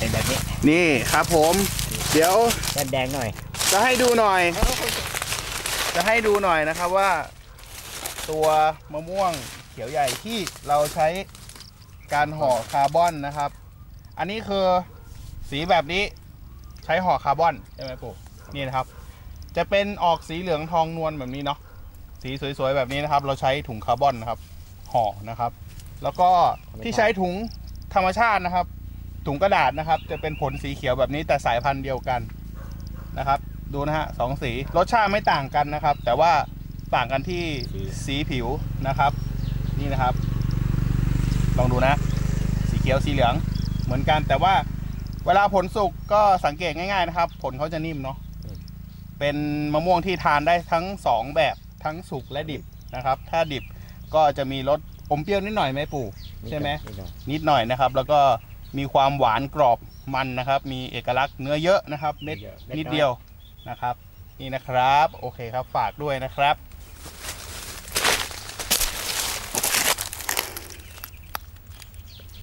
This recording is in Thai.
เป็นแบบนี้นี่ครับผม เดี๋ยวแก้มแดงหน่อยจะให้ดูหน่อย จะให้ดูหน่อยนะครับว่า ตัวมะม่วงเขียวใหญ่ที่เราใช้การห่อคาร์บอนนะครับ อันนี้คือสีแบบนี้ใช้ห่อคาร์บอนใช่ไหมปู่นี่นะครับ จะเป็นออกสีเหลืองทองนวลแบบนี้เนาะสีสวยๆแบบนี้นะครับ เราใช้ถุงคาร์บอนนะครับห่อนะครับ แล้วก็ที่ใช้ถุงธรรมชาตินะครับ ถุงกระดาษนะครับ จะเป็นผลสีเขียวแบบนี้แต่สายพันธุ์เดียวกันนะครับ ดูนะฮะสองสีรสชาติไม่ต่างกันนะครับ แต่ว่าต่างกันที่สีผิวนะครับ นี่นะครับ ลองดูนะ สีเขียวสีเหลืองเหมือนกันแต่ว่าเวลาผลสุกก็สังเกตง่าย ๆนะครับ ผลเขาจะนิ่มเนาะเป็นมะม่วงที่ทานได้ทั้งสองแบบทั้งสุกและดิบนะครับ ถ้าดิบก็จะมีรสอมเปรี้ยวนิดหน่อยไหมปู่ใช่ไหมนิดน่อยนิดหน่อยนะครับ แล้วก็ มีความหวานกรอบมันนะครับ มีเอกลักษณ์เนื้อเยอะนะครับ เม็ดเยอะนิดเดียวนะครับ นี่นะครับ โอเคครับฝากด้วยนะครับ